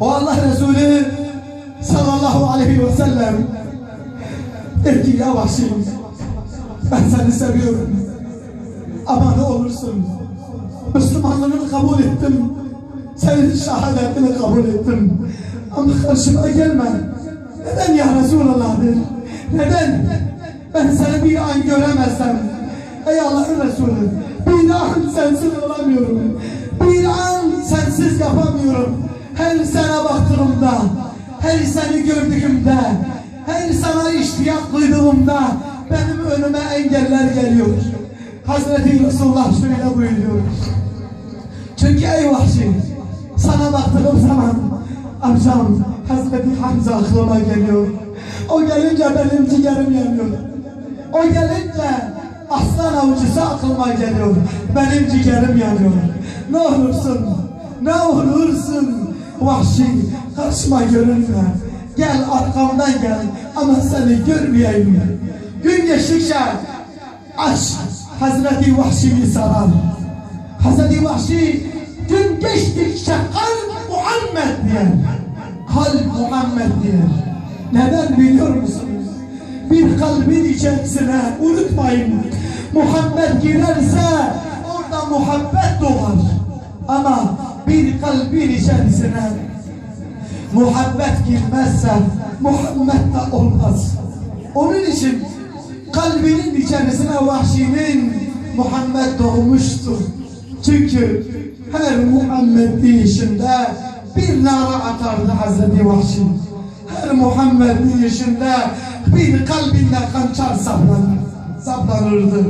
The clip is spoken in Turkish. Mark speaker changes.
Speaker 1: O Allah Resulü sallallahu aleyhi ve sellem der ki ya Vahşi ben seni seviyorum. Ama ne olursun Müslümanlığını kabul ettim. Senin şehadetini kabul ettim. Ama karşıma gelme. Neden ya Resulallah der? Neden? Ben seni bir an göremezsem. Ey Allah'ın Resulü bir an sensiz olamıyorum. Bir an sensiz yapamıyorum. Her sana baktığımda her seni gördüğümde her sana iştiyak duyduğumda benim önüme engeller geliyor Hazreti Resulullah şöyle buyuruyor çünkü ey vahşi sana baktığım zaman amcam Hazreti Hamza aklıma geliyor. O gelince benim ciğerim yanıyor. O gelince aslan avcısı aklıma geliyor. Benim ciğerim yanıyor. Ne olursun, ne olursun vahşi karşıma görünme. Gel arkamdan gel ama seni görmeyeyim. Gün geçtikçe aşk Hazreti Vahşi'yi sarar. Hazreti Vahşi gün geçtikçe kalp Muhammed diyor. Kalp Muhammed diyor. Neden biliyor musunuz? Bir kalbin içerisine unutmayın. Muhammed girerse orada muhabbet doğar. Ama bir kalbin içerisine muhabbet girmezse Muhammed de olmaz. Onun için kalbinin içerisine vahşinin Muhammed doğmuştur. Çünkü her Muhammed deyişinde bir nara atardı Hazreti Vahşi. Her Muhammed deyişinde bir kalbinde kançar saplanır, saplanırdı.